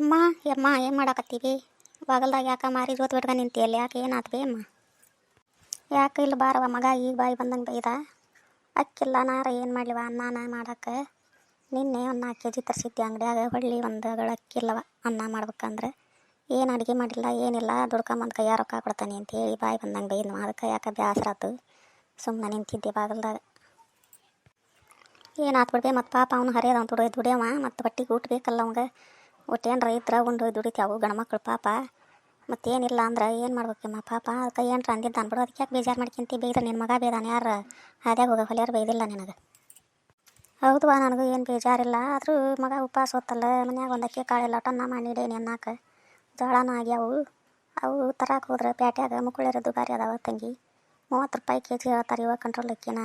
ಅಮ್ಮ, ಯಮ್ಮ, ಏನು ಮಾಡಾಕತ್ತೀವಿ? ಬಾಗಲ್ದಾಗ ಯಾಕೆ ಮಾರಿ ಜೋತ್ ಬಿಟ್ಕೊಂಡು ನಿಂತಿಯಲ್ಲಿ ಯಾಕೆ ಏನಾತ್ವಿ ಅಮ್ಮ? ಯಾಕೆ ಇಲ್ಲ ಬಾರವ ಮಗ, ಈಗ ಬಾಯಿ ಬಂದಂಗೆ ಬೈದ? ಅಕ್ಕಿಲ್ಲ, ನಾರ ಏನು ಮಾಡ್ಲಿವ? ಅನ್ನಾನ ಮಾಡಕ್ಕೆ ನಿನ್ನೆ ಒಂದು ನಾಲ್ಕು ಕೆ ಜಿ ತರಿಸಿದ್ದೆ ಅಂಗಡಿಯಾಗ, ಹೊಳ್ಳಿ ಒಂದು ಅಕ್ಕಿಲ್ಲವ ಅನ್ನ ಮಾಡ್ಬೇಕಂದ್ರೆ. ಏನು ಅಡುಗೆ ಮಾಡಿಲ್ಲ, ಏನಿಲ್ಲ, ದುಡ್ಕೊಂಬಂದು ಕೈಯಾರ ರೊಕ್ಕ ಕೊಡ್ತಾನೆ ಅಂತೇಳಿ ಬಾಯಿ ಬಂದಂಗೆ ಬೈದ್ನು. ಅದಕ್ಕೆ ಯಾಕೆ ಬೇಸರ ಆತು? ಸುಮ್ಮನೆ ನಿಂತಿದ್ದೆ ಬಾಗಲ್ದಾಗ. ಏನಾತ್ ಬಿಡ್ಬೇ, ಮತ್ತು ಪಾಪ ಅವನು ಹರಿಯದ, ಅವ್ನು ದುಡಿಯೋ ದುಡಿಯವ ಮತ್ತು ಬಟ್ಟೆಗೆ ಊಟ ಬೇಕಲ್ಲ ಅವಂಗೆ. ಒಟ್ಟು ರೈತ್ರ ಉಂಡು ದುಡಿತಾವು ಗಂಡ್ಮಕ್ಳು ಪಾಪ. ಮತ್ತೇನಿಲ್ಲ ಅಂದ್ರೆ ಏನು ಮಾಡ್ಬೇಕಮ್ಮ ಪಾಪ. ಅದಕ್ಕೆ ಏನಾರ ಅಂದಿದ್ದ ಅನ್ಬಿಡು. ಅದಕ್ಕೆ ಯಾಕೆ ಬೇಜಾರು ಮಾಡ್ಕೊಂತಿ? ಬೈದ್ರೆ ನಿನ್ನ ಮಗ ಬೇದಾನೆ ಯಾರು? ಹಾದ್ಯಾಗ ಹೋಗೋ ಹೊಲಿಯಾರು ಬೈದಿಲ್ಲ ನಿನಗೆ. ಹೌದುವಾ ನನಗೂ ಏನು ಬೇಜಾರಿಲ್ಲ. ಆದರೂ ಮಗ ಉಪವಾಸ ಹೊತ್ತಲ್ಲ. ಮನ್ಯಾಗ ಒಂದು ಅಕ್ಕಿ ಕಾಳೆಲ್ಲ ಟನ್ನ ಮಾಡಿಡೇನಿ ಅನ್ನಕ್ಕೆ ಜೋಳನೂ ಆಗ್ಯಾವು. ಅವು ತರಕ್ಕೆ ಹೋದ್ರೆ ಪ್ಯಾಟ್ಯಾಗ ಮುಕ್ಕಳಿರೋ ದುಬಾರಿ ಅದಾವ ತಂಗಿ. ಮೂವತ್ತು ರೂಪಾಯಿ ಕೆ ಜಿ ಹೇಳ್ತಾರೆ ಇವಾಗ ಕಂಟ್ರೋಲ್ ಅಕ್ಕಿನ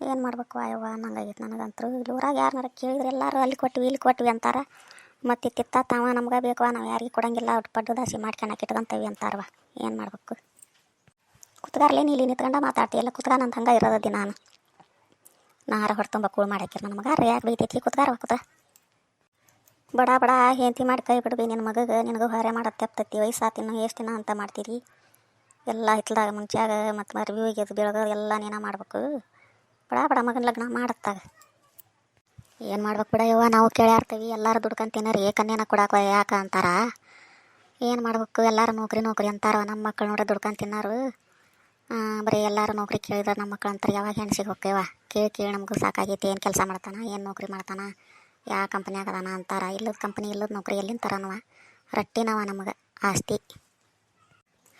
ಏನು ಮಾಡ್ಬೇಕು ಅಯ್ಯವ್ವ ಅನ್ನಂಗಾಗಿತ್ತು ನನಗಂತೂ ಇಲ್ಲಿ ಊರಾಗ ಯಾರನ್ನಾರ ಕೇಳಿದ್ರೆ ಎಲ್ಲರೂ ಅಲ್ಲಿ ಕೊಟ್ವಿ, ಇಲ್ಲಿ ಕೊಟ್ವಿ ಅಂತಾರೆ. ಮತ್ತು ತಿತ್ತ ತಾವ ನಮ್ಗೆ ಬೇಕು ನಾವು ಯಾರಿಗೆ ಕೊಡಂಗಿಲ್ಲ. ಒಟ್ಟು ಪಡ್ಡು ದಾಸಿ ಮಾಡ್ಕೊಳಕ್ಕೆ ಇಟ್ಕೊಂತೇವಿ ಅಂತಾರವ. ಏನು ಮಾಡ್ಬೇಕು? ಕುತ್ಗಾರ್ಲೇ ನೀಲಿ ನಿಂತ್ಕೊಂಡ ಮಾತಾಡ್ತೀಯಲ್ಲ ಕುತ್ಗ ನಂದು ಹಂಗೆ ಇರೋದದಿ ನಾನು. ನಾರ ಹೊಡೆ ಕೂಳ್ ಮಾಡಾಕಿರ ನನ್ನ ಮಗ. ಯಾಕೆ ಬೈತೈತಿ ಕುತ್ಗಾರವ ಕುತ ಬಡ ಬಡ ಹೆಂತಿ ಮಾಡಿ ಕೈ ಬಿಡ್ಬಿ ನಿನ್ನ ಮಗಗೆ. ನಿನಗೂ ಹೊರೆ ಮಾಡೋದು ತೆಪ್ತೈತಿ ವಯಸ್ಸಾತಿನ್ನು ಎಷ್ಟು ದಿನ ಅಂತ ಮಾಡ್ತೀರಿ? ಎಲ್ಲ ಹಿತ್ತಲಾಗ ಮುಂಚಾಗ ಮತ್ತು ಮರ್ವಿ ಒಗ್ಯೋದು ಬೆಳಗೋದು ಎಲ್ಲ ನೀನ ಮಾಡ್ಬೇಕು. ಬಡ ಬಡ ಮಗನ ಲಗ್ನ ಮಾಡತ್ತಾಗ. ಏನು ಮಾಡ್ಬೇಕು ಬಿಡ ಯವ್ವ, ನಾವು ಕೇಳ್ಯಾರ್ತೀವಿ ಎಲ್ಲರೂ ದುಡ್ಕೊಂಡ್ ತಿನ್ನರಿ ಕನ್ಯಾನ ಕೊಡಾಕ ಯಾಕ ಅಂತಾರ? ಏನು ಮಾಡ್ಬೇಕು, ಎಲ್ಲರೂ ನೌಕರಿ ನೌಕರಿ ಅಂತಾರ ನಮ್ಮ ಮಕ್ಕಳು ನೋಡ್ರಿ ದುಡ್ಕೊಂಡು ತಿನ್ನಾರು. ಬರೀ ಎಲ್ಲರೂ ನೌಕರಿ ಕೇಳಿದ್ರೆ ನಮ್ಮ ಮಕ್ಕಳು ಅಂತಾರೆ, ಯಾವಾಗ ಹೆಣ್ಸಿಗೆ ಹೋಗ್ತೇವ ಕೇಳಿ ಕೇಳಿ ನಮಗೂ ಸಾಕಾಗೈತಿ, ಏನು ಕೆಲಸ ಮಾಡ್ತಾನ, ಏನು ನೌಕರಿ ಮಾಡ್ತಾನ ಯಾವ ಕಂಪ್ನ್ಯಾಗ ಅದಾನ ಅಂತಾರ. ಇಲ್ಲದ ಕಂಪ್ನಿ ಇಲ್ಲದ ನೌಕರಿ ಎಲ್ಲಿಂದ ತರನವ? ರಟ್ಟಿನವ ನಮಗೆ, ಆಸ್ತಿ.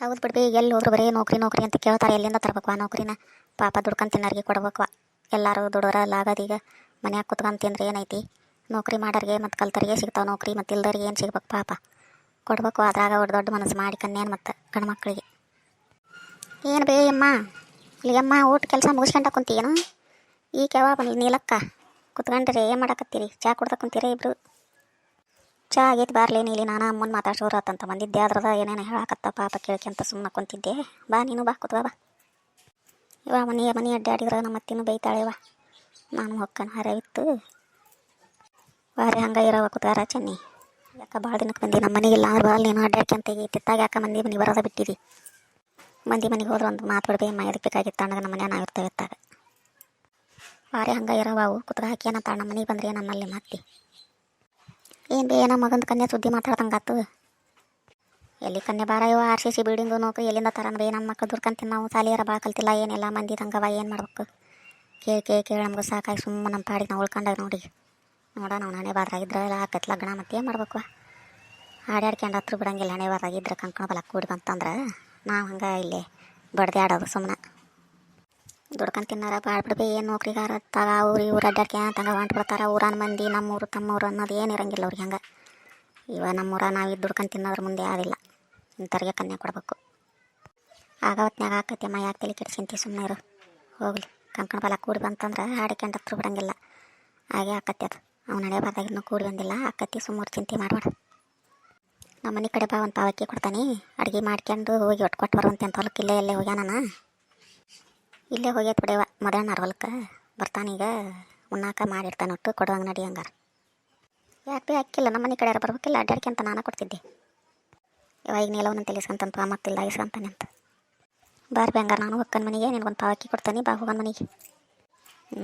ಹೌದು ಬಿಡ್ಬಿ, ಎಲ್ಲಿ ಹೋದ್ರು ಬರೀ ನೌಕರಿ ನೌಕರಿ ಅಂತ ಕೇಳ್ತಾರೆ, ಎಲ್ಲಿಂದ ತರಬೇಕು ಆ ನೌಕರಿನ? ಪಾಪ ದುಡ್ಕೊಂಡು ತಿನ್ನೋರಿಗೆ ಕೊಡ್ಬೇಕು ಎಲ್ಲರೂ ದುಡೋರ ಆಗದೀಗ ಮನ್ಯಾಗ ಕುತ್ಕಂತಂದ್ರೆ ತಿಂದ್ರೆ ಏನೈತಿ? ನೌಕರಿ ಮಾಡೋರಿಗೆ ಮತ್ತು ಕಲ್ತರಿಗೆ ಸಿಗ್ತಾವೆ ನೌಕರಿ, ಮತ್ತು ಇಲ್ದವ್ರಿಗೆ ಏನು ಸಿಗ್ಬೇಕು ಪಾಪ. ಕೊಡ್ಬೇಕು ಅದ್ರಾಗ ಅವ್ರು ದೊಡ್ಡ ಮನಸ್ಸು ಮಾಡಿ ಕನ್ನೇನು ಮತ್ತು ಗಂಡು ಮಕ್ಕಳಿಗೆ ಏನು ಬೇ ಅಮ್ಮ ಇಲ್ಲಿಗಮ್ಮ ಊಟ ಕೆಲಸ ಮುಗಿಸ್ಕೊಂಡ ಕುಂತೀಯೇನು? ಈ ಯಾವಾಗ ಬಂದ್ಲಿ ನೀಲಕ್ಕ. ಕುತ್ಕೊಂಡ್ರಿ ಏನು ಮಾಡಕತ್ತೀರಿ? ಚಾ ಕುಡ್ದ ಕುಂತೀರಿ ಇಬ್ರು? ಚಾ ಆಗೈತೆ ಬಾರ್ಲಿ, ನೀಲಿ ನಾನು ಅಮ್ಮನ ಮಾತಾಡ್ಸೋರತ್ತಂತ ಬಂದಿದ್ದೆ ಅದ್ರದ ಏನೇನು ಹೇಳಕತ್ತ ಪಾಪ ಕೇಳ್ಕೊಂತ ಸುಮ್ಮನೆ ಕುಂತಿದ್ದೆ. ಬಾ, ನೀನು ಬಾ, ಕುತ್ಕೋ ಬಾ. ಇವ ಮನೆ ಮನೆ ಅಡ್ಡಾಡಿದ್ರೆ ನಮ್ಮ ಅತ್ತಿನೂ ಬೈತಾಳೆವ ನಾನು ಹೊಕ್ಕನ ಇತ್ತು. ಬಾರಿ ಹಂಗೆ ಇರೋವ ಕುತ್ಗಾರ ಚೆನ್ನಿ. ಯಾಕೆ ಭಾಳ ದಿನಕ್ಕೆ ಬಂದಿ? ನಮ್ಮ ಮನೆಗಿಲ್ಲ ಅಂದ್ರೆ ಬರಲ್ಲ ನೀನು ಅಡ್ಡಾಡ್ಕೊಂತ ತಿತ್ತಾಗ ಯಾಕೆ ಮಂದಿ ಮನೆ ಬರೋದ ಬಿಟ್ಟಿರಿ ಮಂದಿ ಮನೆಗೆ ಹೋದ್ರೆ ಒಂದು ಮಾತು ಬಿಡ್ಬೇ ಅಮ್ಮ ಎದಕ್ಕೆ ಬೇಕಾಗಿತ್ತು ಅಣ್ಣ ನಮ್ಮ ಮನೆಯ ನಾವು ಇರ್ತೇವೆ ಇತ್ತಾಗ. ವಾರೆ ಹಂಗೆ ಇರೋವು ಕುತ್ಗ ಹಾಕಿ ಏನಂತ ನಮ್ಮ ಮನೆಗೆ ಬಂದ್ರೆ ನಮ್ಮಲ್ಲಿ ಮತ್ತೆ ಏನು ಬೇ, ಏನೋ ಮಗಂದು ಕನ್ಯಾ ಸುದ್ದಿ ಮಾತಾಡ್ದಂಗಾತು ಎಲ್ಲಿ ಕನ್ಯೆ ಬಾರ ಇವ? ಆರ್ ಸಿ ಸಿ ಬಿಲ್ಡಿಂಗು ನೋಕು ಎಲ್ಲಿಂದ ತರ ಬೇ? ನಮ್ಮ ಮಕ್ಕಳು ದುಡ್ಕಂತೀನಿ ನಾವು. ಸಾಲಿಯರ ಭಾಳ ಕಲ್ತಿಲ್ಲ. ಏನಿಲ್ಲ ಮಂದಿ ಹಂಗವ? ಏನು ಮಾಡ್ಬೇಕು? ಕೇಳಿ ಕೇಳಿ ಕೇಳಿ, ನಮ್ಗೆ ಸಾಕಾಗಿ ಸುಮ್ಮನೆ ನಮ್ಮ ಪಾಡಿಗೆ ನಾವು ಉಳ್ಕೊಂಡಾಗ ನೋಡಿ. ನೋಡ, ನಾವು ಹಣೆ ಬಾದ್ರಾಗಿದ್ರೆ ಎಲ್ಲ ಆಕತ್ ಲಗ್ನ ಮತ್ತೆ ಏನು ಮಾಡ್ಬೇಕು? ಹಾಡ್ಯಾಡ್ಕೊಂಡು ಹತ್ರ ಬಿಡಂಗಿಲ್ಲ ಹಣೆ ಬಾದ್ರಾಗಿದ್ರೆ ಕಂಕಣ ಬಲ ಕೂಡಿ ಬಂತಂದ್ರೆ ನಾವು ಹಂಗೆ ಇಲ್ಲಿ ಬಡ್ದೆ ಆಡೋದು ಸುಮ್ಮನೆ ದುಡ್ಕೊಂಡು ತಿನ್ನಾರ ಬಾಳ್ ಬಿಡ್ಬಿ, ಏನು ನೌಕರಿಗಾರ ತಗ ಅವ್ರು ಇವ್ರು ಅಡ್ಡಾಡ್ಕೊಂತಂಗ ಹೊಂಟು ಬಿಡ್ತಾರ. ಊರನ್ನ ಮಂದಿ, ನಮ್ಮೂರು, ತಮ್ಮೂರು ಅನ್ನೋದು ಏನು ಇರಂಗಿಲ್ಲ ಅವ್ರಿಗೆ ಹಂಗೆ. ಇವ ನಮ್ಮೂರ ನಾವು ಇದು ದುಡ್ಕೊಂಡು ತಿನ್ನೋದ್ರ ಮುಂದೆ ಆಗಿಲ್ಲ ಇಂಥವ್ರಿಗೆ ಕನ್ಯಾ ಕೊಡ್ಬೇಕು. ಆಗ ಹೊತ್ನಾಗ ಆಕತಿ ಅಮ್ಮ ಯಾಕೆ ತಲೆ ಕೆಡ್ಸಿಂತಿ ಸುಮ್ಮನೆ ಇರು. ಹೋಗ್ಲಿ. ಕಂಕಣ ಬಲ ಕೂಡಿ ಬಂತಂದ್ರೆ ಹಾಡಿಕೊಂಡು ಹತ್ರ ಬಿಡಂಗಿಲ್ಲ. ಹಾಗೆ ಆಕತ್ತಿ ಅದು. ಅವ್ನು ನಡೆ ಬಾರ್ದಾಗ ಇನ್ನೂ ಕೂಡಿ ಬಂದಿಲ್ಲ. ಆಕತ್ತಿ ಸುಮ್ಮೂರು ಚಿಂತೆ ಮಾಡಬೇಡ. ನಮ್ಮ ಮನೆ ಕಡೆ ಬಾ, ಒಂದು ಪಾವಕ್ಕಿ ಕೊಡ್ತಾನೆ. ಅಡುಗೆ ಮಾಡ್ಕೊಂಡು ಹೋಗಿ ಒಟ್ಟು ಕೊಟ್ಟು ಬರುವಂತೆ ಅಂತ ಹೊಲಕ್ಕೆ ಇಲ್ಲೇ ಇಲ್ಲೇ ಹೋಗ್ಯಾನ ಇಲ್ಲೇ ಹೋಗ್ಯತ್ ಬಿಡೇವ ಮದಣ್ಣ ಹೊಲಕ್ಕೆ. ಬರ್ತಾನೀಗ ಉಣ್ಣಾಕ ಮಾಡಿರ್ತಾನೆ ಒಟ್ಟು ಕೊಡುವಂಗೆ ನಡಿ ಹಂಗಾರ. ಯಾಕೆ ಅಕ್ಕಿಲ್ಲ ನಮ್ಮ ಮನೆ ಕಡೆ ಬರ್ಬೇಕಿಲ್ಲ? ಅಡ್ಡಾಡ್ಕೊಂತ ನಾನು ಕೊಡ್ತಿದ್ದೆ. ಇವಾಗ ನೀಲವನ್ನ ತಿಳಿಸ್ಕೊಂತಂತ ಮತ್ತಿಲ್ಲ ಇಸ್ಕೊಂತಾನೆ ಅಂತ. ಬಾರ್ ಹಂಗಾರ ನಾನು ಅಕ್ಕನ ಮನೆಗೆ, ನಿನಗೊಂದು ಪಾವಕ್ಕಿ ಕೊಡ್ತಾನೆ, ಬಾ ಹೋಗೋಣ ಮನೆಗೆ.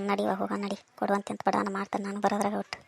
ನಡಿವ ಹೋಗೋಣ ನಡಿ. ಕೊಡುವಂತೆ ಅಂತ ಬಡವನ ಮಾಡ್ತಾನೆ ನಾನು ಬರೋದ್ರಾಗ ಒಟ್ಟು.